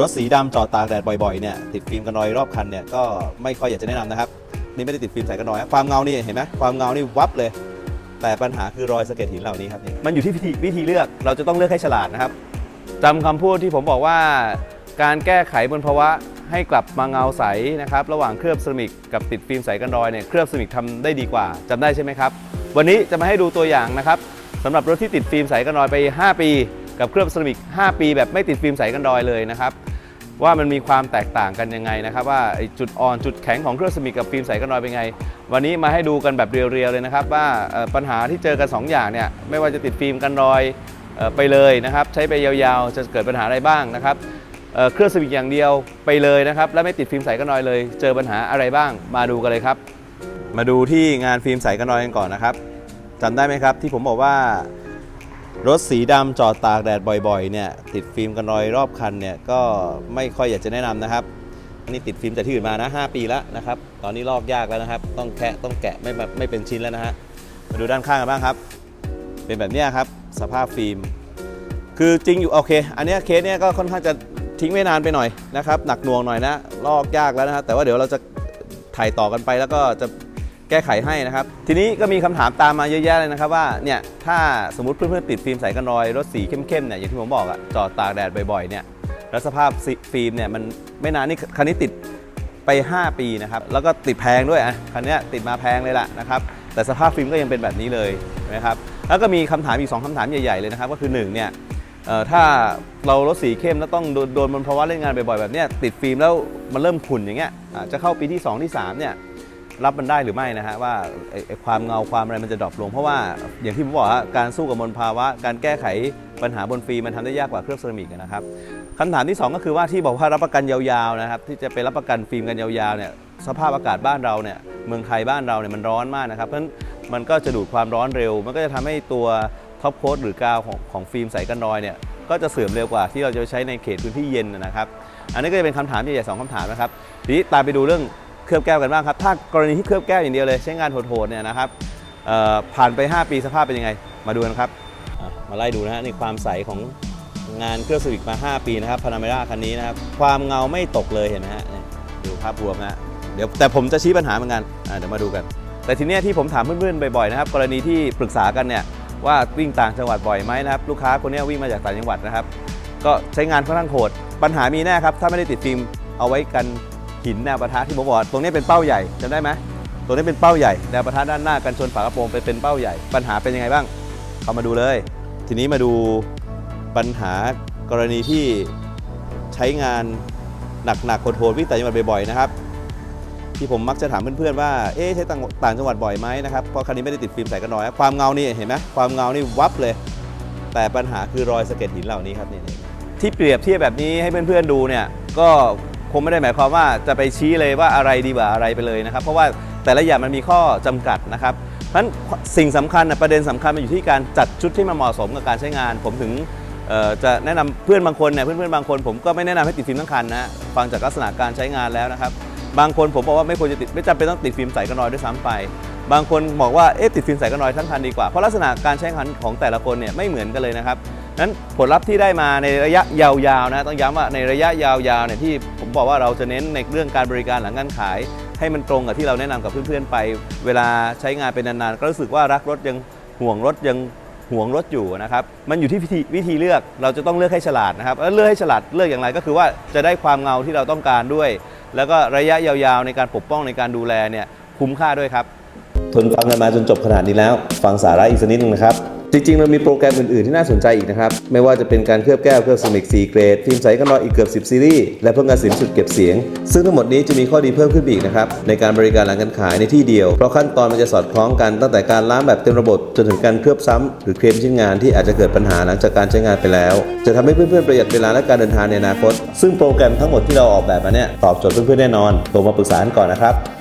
รถสีดำจอดตากแดดบ่อยๆเนี่ยติดฟิล์มกันรอยรอบคันเนี่ยก็ไม่ค่อยอยากจะแนะนำนะครับ นี่ไม่ได้ติดฟิล์มใส่กันรอยนะความเงานี่เห็นไหมความเงานี่วับเลย แต่ปัญหาคือรอยสะเก็ดหินเหล่านี้ครับนี่มันอยู่ที่วิธีวิธีเลือกเราจะต้องเลือกให้ฉลาดนะครับจำคำพูดที่ผมบอกว่า การแก้ไขบนภาวะให้กลับมาเงาใสนะครับ ระหว่างเคลือบเซรามิกกับติดฟิล์มใสกันรอยเนี่ยเคลือบเซรามิกทำได้ดีกว่าจำได้ใช่ไหมครับ วันนี้จะมาให้ดูตัวอย่างนะครับสำหรับรถที่ติดฟิล์มใสกันรอยไป 5 ปี กับเคลือบเซรามิก 5 ปี แบบไม่ติดฟิล์มใสกันรอยเลยนะครับ ว่ามันมีความแตกต่างกันยังไงนะครับ ว่าจุดอ่อนจุดแข็งของเครื่องเซรามิกกับฟิล์มใสกันรอยเป็นไง วันนี้มาให้ดูกันแบบเรียวๆเลยนะครับ ว่าปัญหาที่เจอกัน 2 อย่างเนี่ยไม่ว่าจะติดฟิล์มกันรอยไปเลยนะครับ ใช้ไปยาวๆ จะเกิดปัญหาอะไรบ้างนะครับเเครื่องเซรามิกอย่างเดียวไปเลยนะครับ และไม่ติดฟิล์มใสกันรอยเลย เจอปัญหาอะไรบ้างมาดูกันเลยครับ มาดูที่งานฟิล์มใสกันรอยกันก่อนนะครับจำได้ไหมครับที่ผมบอกว่า รถสีดำจอดตากแดดบ่อยๆเนี่ยติดฟิล์มกันรอยรอบคันเนี่ยก็ไม่ค่อยอยากจะแนะนำนะครับอันนี่ติดฟิล์มจากที่อื่นมานะ 5 ปีแล้วนะครับ ตอนนี้ลอกยากแล้วนะครับ ต้องแคะต้องแกะไม่ไม่เป็นชิ้นแล้วนะฮะมาดูด้านข้างกันบ้างครับ เป็นแบบนี้ครับสภาพฟิล์ม คือจริงอยู่โอเค อันนี้เคสเนี้ยก็ค่อนข้างจะทิ้งไม่นานไปหน่อยนะครับหนักหน่วงหน่อยนะลอกยากแล้วนะฮะแต่ว่าเดี๋ยวเราจะถ่ายต่อกันไปแล้วก็จะ แก้ไขให้นะครับ ทีนี้ก็มีคำถามตามมาเยอะแยะเลยนะครับว่าเนี่ยถ้าสมมติเพื่อนๆติดฟิล์มใสกันรอยรถสีเข้มๆเนี่ยอย่างที่ผมบอกอะจอดตากแดดบ่อยๆเนี่ยแล้วสภาพฟิล์มเนี่ยมันไม่นานนี่คันนี้ติดไป 5 ปีนะครับแล้วก็ติดแพงด้วยอะคันเนี้ยติดมาแพงเลยล่ะนะครับแต่สภาพฟิล์มก็ยังเป็นแบบนี้เลยนะครับแล้วก็มีคำถามอีกสองคำถามใหญ่ๆเลยนะครับก็คือหนึ่งเนี่ยถ้าเรารถสีเข้มแล้วต้องโดนโดนบนภาวะเล่นงานบ่อยๆแบบเนี้ยติดฟิล์มแล้วมันเริ่มขุ่นอย่างเงี้ยจะเข้าปีที่ 2 ที่3เนี่ย รับมันได้หรือไม่นะฮะว่าไอ้ไอ้ความเงาความอะไรมันจะดรอปลง เพราะว่าอย่างที่ผมบอกฮะการสู้กับมลภาวะ การแก้ไขปัญหาบนฟิล์มมันทำได้ยากกว่าเครื่องเซรามิกนะครับคำถามที่ 2 ก็คือว่าที่บอกว่ารับประกันยาวๆนะครับที่จะไปรับประกันฟิล์มกันยาวๆเนี่ยสภาพอากาศบ้านเราเนี่ยเมืองไทยบ้านเราเนี่ยมันร้อนมากนะครับเพราะฉะนั้นมันก็จะดูดความร้อนเร็ว มันก็จะทำให้ตัวท็อปโค้ดหรือกาวของของฟิล์มใสกันรอยเนี่ยก็จะเสื่อมเร็วกว่าที่เราจะใช้ในเขตพื้นที่เย็นนะครับ อันนี้ก็จะเป็นคำถามใหญ่ๆสองคำถามนะครับทีนี้ตามไปดูเรื่อง เคลือบแก้วกันบ้างครับ ถ้ากรณีที่เคลือบแก้วอย่างเดียวเลยใช้งานโหดๆเนี่ยนะครับผ่านไป 5 ปีสภาพเป็นยังไง มาดูกันครับ มาไล่ดูนะฮะนี่ความใสของงานเครื่องสวิกมา 5 ปีนะครับพานาเมราคันนี้นะครับ ความเงาไม่ตกเลยเห็นไหมฮะดูภาพรวมนะฮะเดี๋ยวแต่ผมจะชี้ปัญหาเหมือนกันเดี๋ยวมาดูกัน แต่ทีเนี้ยที่ผมถามเพื่อนๆบ่อยๆนะครับ กรณีที่ปรึกษากันเนี่ยว่าวิ่งต่างจังหวัดบ่อยไหมนะครับลูกค้าคนนี้วิ่งมาจากต่างจังหวัดนะครับ ก็ใช้งานค่อนข้างโหดปัญหามีแน่ครับถ้าไม่ได้ติดฟิล์มเอาไว้กัน หินแนวปะทะที่ผมบอกตรงนี้เป็นเป้าใหญ่จำได้ไหมตรงนี้เป็นเป้าใหญ่แนวปะทะด้านหน้ากันชนฝากระโปรงเป็นเป็นเป้าใหญ่ ปัญหาเป็นยังไงบ้างเข้ามาดูเลย ทีนี้มาดูปัญหากรณีที่ใช้งานหนักๆโหดๆวิ่งต่างจังหวัดบ่อยๆนะครับที่ผมมักจะถามเพื่อนๆว่า เอ๊ะใช้ต่างต่างจังหวัดบ่อยไหมนะครับ เพราะคันนี้ไม่ได้ติดฟิล์มใส่กันน้อย ความเงานี่เห็นไหมความเงานี่วับเลย แต่ปัญหาคือรอยสะเก็ดหินเหล่านี้ครับนี่ที่เปรียบเทียบแบบนี้ให้เพื่อนๆดูเนี่ย ก็ คงไม่ได้หมายความว่าจะไปชี้เลยว่าอะไรดีกว่าอะไรไปเลยนะครับ เพราะว่าแต่ละอย่างมันมีข้อจำกัดนะครับเพราะฉะนั้นสิ่งสำคัญนะประเด็นสำคัญมันอยู่ที่การจัดชุดที่มันเหมาะสมกับการใช้งาน ผมถึงจะแนะนำเพื่อนบางคนเนี่ยเพื่อนๆบางคน ผมก็ไม่แนะนำให้ติดฟิล์มทั้งคันนะฟังจากลักษณะการใช้งานแล้วนะครับ บางคนผมบอกว่าไม่ควรจะติดไม่จำเป็นต้องติดฟิล์มใสกันอยด้วยซ้ำไป บางคนบอกว่าเอ๊ะติดฟิล์มใสกันอยทั้งคันดีกว่าเพราะลักษณะการใช้งานของแต่ละคนเนี่ยไม่เหมือนกันเลยนะครับ นั้นผลลัพธ์ที่ได้มาในระยะยาวๆนะต้องย้ำว่าในระยะยาวๆเนี่ยที่ผมบอกว่าเราจะเน้นในเรื่องการบริการหลังการขาย ให้มันตรงกับที่เราแนะนำกับเพื่อนๆไป เวลาใช้งานเป็นนานๆก็รู้สึกว่ารักรถยังห่วงรถยังห่วงรถอยู่นะครับ มันอยู่ที่วิธีวิธีเลือก เราจะต้องเลือกให้ฉลาดนะครับแล้วเลือกให้ฉลาดเลือกอย่างไรก็คือว่าจะได้ความเงาที่เราต้องการด้วย แล้วก็ระยะยาวๆ ในการปกป้องในการดูแลเนี่ยคุ้มค่าด้วยครับ ทนฟังกันมาจนจบขนาดนี้แล้ว ฟังสาระอีกสักนิดนึงนะครับ จริงๆ เรามีโปรแกรมอื่นๆ ที่น่าสนใจอีกนะครับ ไม่ว่าจะเป็นการเคลือบแก้ว เคลือบสมิก4เกรด ฟิล์มใสกันรอยอีกเกือบ 10 ซีรีส์ และเพิ่มการสินสุดเก็บเสียง ซึ่งทั้งหมดนี้จะมีข้อดีเพิ่มขึ้นอีกนะครับ ในการบริการหลังการขายในที่เดียว เพราะขั้นตอนมันจะสอดคล้องกันตั้งแต่การล้างแบบเต็มระบบจนถึงการเคลือบซ้ำหรือเคลมชิ้นงานที่อาจจะเกิดปัญหาหลังจากการใช้งานไปแล้ว จะทำให้เพื่อนๆประหยัดเวลาและการเดินทางในอนาคต ซึ่งโปรแกรมทั้งหมดที่เราออกแบบมาเนี่ยตอบโจทย์เพื่อนๆแน่นอนโทรมาปรึกษากันก่อนนะครับ